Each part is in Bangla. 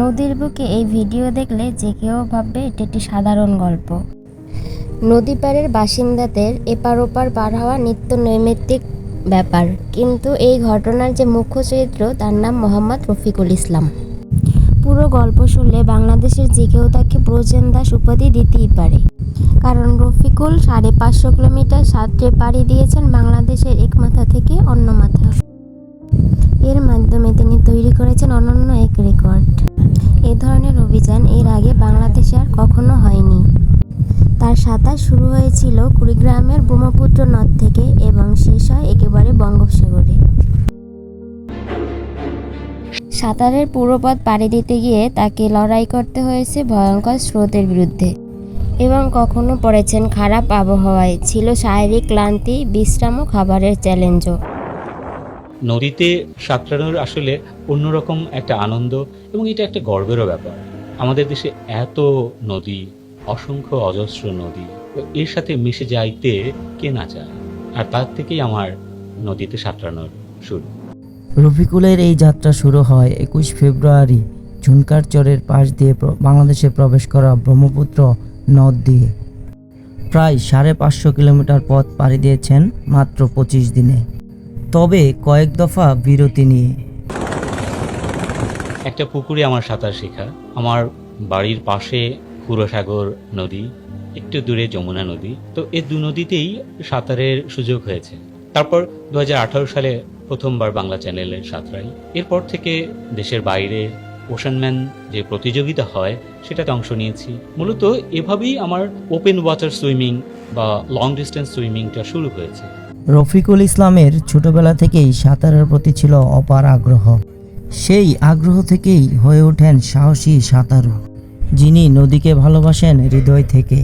নদীর বুকে এই ভিডিও দেখলে যে কেউ ভাববে এটি একটি সাধারণ গল্প। নদী পাড়ের বাসিন্দাদের এপার ওপার পার হওয়া নিত্য নৈমিত্তিক ব্যাপার। কিন্তু এই ঘটনার যে মুখ্য চরিত্র, তার নাম মোহাম্মদ রফিকুল ইসলাম। পুরো গল্প শুনলে বাংলাদেশের যে কেউ তাকে ব্রজেন দাস উপাধি দিতেই পারে। কারণ রফিকুল সাড়ে পাঁচশো কিলোমিটার সাঁতরে পাড়ি দিয়েছেন বাংলাদেশের এক মাথা থেকে অন্য মাথা। এর মাধ্যমে তিনি তৈরি করেছেন অনন্য এক রেকর্ড। এ ধরনের অভিযান এর আগে বাংলাদেশে আর কখনো হয়নি। তার সাঁতার শুরু হয়েছিল কুড়িগ্রামের ব্রহ্মপুত্র নদ থেকে এবং শেষ হয় একেবারে বঙ্গোপসাগরে। সাঁতারের পুরো পথ পাড়ি দিতে গিয়ে তাকে লড়াই করতে হয়েছে ভয়ঙ্কর স্রোতের বিরুদ্ধে এবং কখনো পড়েছেন খারাপ আবহাওয়ায়। ছিল শারীরিক ক্লান্তি, বিশ্রাম ও খাবারের চ্যালেঞ্জও। নদীতে সাঁতরানোর আসলে অন্যরকম একটা আনন্দ এবং এটা একটা গর্বেরও ব্যাপার। আমাদের দেশে এত নদী, অসংখ্য অজস্র নদী এর সাথে মিশে যাইতে কে না চায়? আর তার থেকেই আমার নদীতে সাঁতরানোর শুরু। রফিকুলের এই যাত্রা শুরু হয় একুশ ফেব্রুয়ারি, ঝুনকার চরের পাশ দিয়ে বাংলাদেশে প্রবেশ করা ব্রহ্মপুত্র নদ দিয়ে। প্রায় সাড়ে পাঁচশো কিলোমিটার পথ পাড়ি দিয়েছেন মাত্র পঁচিশ দিনে। তবে কয়েক দফা বিরতি নিয়ে। একটা পুকুরে আমার সাঁতার শেখা। আমার বাড়ির পাশে ক্ষুরসাগর নদী, একটু দূরে যমুনা নদী। তো এই দু নদীতেই সাঁতারের সুযোগ হয়েছে। তারপর দু হাজার আঠারো সালে প্রথমবার বাংলা চ্যানেলের সাঁতরাই। এরপর থেকে দেশের বাইরে ওশানম্যান যে প্রতিযোগিতা হয়, সেটাতে অংশ নিয়েছি। মূলত এভাবেই আমার ওপেন ওয়াটার সুইমিং বা লং ডিস্টেন্স সুইমিংটা শুরু হয়েছে। রফিকুল ইসলামের ছোটবেলা থেকেই সাঁতারের প্রতি ছিল অপার আগ্রহ। সেই আগ্রহ থেকেই হয়ে ওঠেন সাহসী সাঁতারু, যিনি নদীকে ভালোবাসেন হৃদয় থেকে।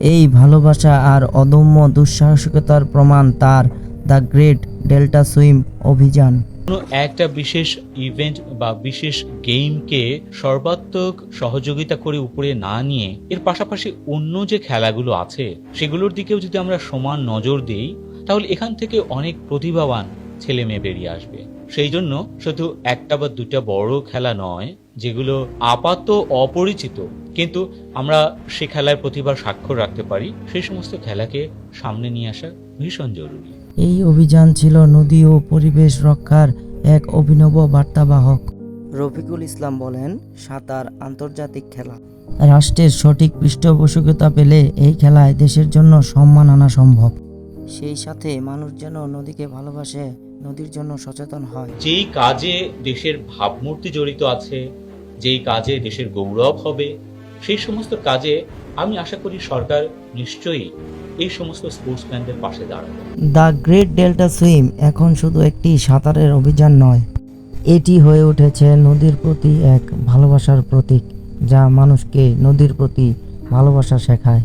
এই ভালোবাসা আর অদম্য দুঃসাহসিকতার প্রমাণ তার দ্য গ্রেট ডেল্টা সুইম অভিযান। কোনো একটা বিশেষ ইভেন্ট বা বিশেষ গেমকে সর্বাত্মক সহযোগিতা করে উপরে না নিয়ে, এর পাশাপাশি অন্য যে খেলাগুলো আছে, সেগুলোর দিকেও যদি আমরা সমান নজর দিই তাহলে এখান থেকে অনেক প্রতিভাবান ছেলে মেয়ে বেরিয়ে আসবে। সেই জন্য শুধু একটা বা দুটা বড় খেলা নয় যেগুলো আপাত অপরিচিত কিন্তু আমরা সে খেলায় প্রতিভার স্বাক্ষর রাখতে পারি সেই সমস্ত খেলাকে সামনে নিয়ে আসা ভীষণ জরুরি। এই অভিযান ছিল নদী ও পরিবেশ রক্ষার এক অভিনব বার্তাবাহক। রফিকুল ইসলাম বলেন সাঁতার আন্তর্জাতিক খেলা। রাষ্ট্রের সঠিক পৃষ্ঠপোষকতা পেলে এই খেলায় দেশের জন্য সম্মান আনা সম্ভব। সেই সাথে মানুষ যেন নদীকে ভালোবাসে নদীর জন্য সচেতন হয়। যেই কাজে দেশের ভাবমূর্তি জড়িত আছে যেই কাজে দেশের গৌরব হবে সেই সমস্ত কাজে আমি আশা করি সরকার নিশ্চয়ই এই সমস্ত স্পোর্টসম্যানদের পাশে দাঁড়াবে। দ্য গ্রেট ডেল্টা সুইম এখন শুধু একটি সাঁতারের অভিযান নয় এটি হয়ে উঠেছে নদীর প্রতি এক ভালোবাসার প্রতীক যা মানুষকে নদীর প্রতি ভালোবাসা শেখায়।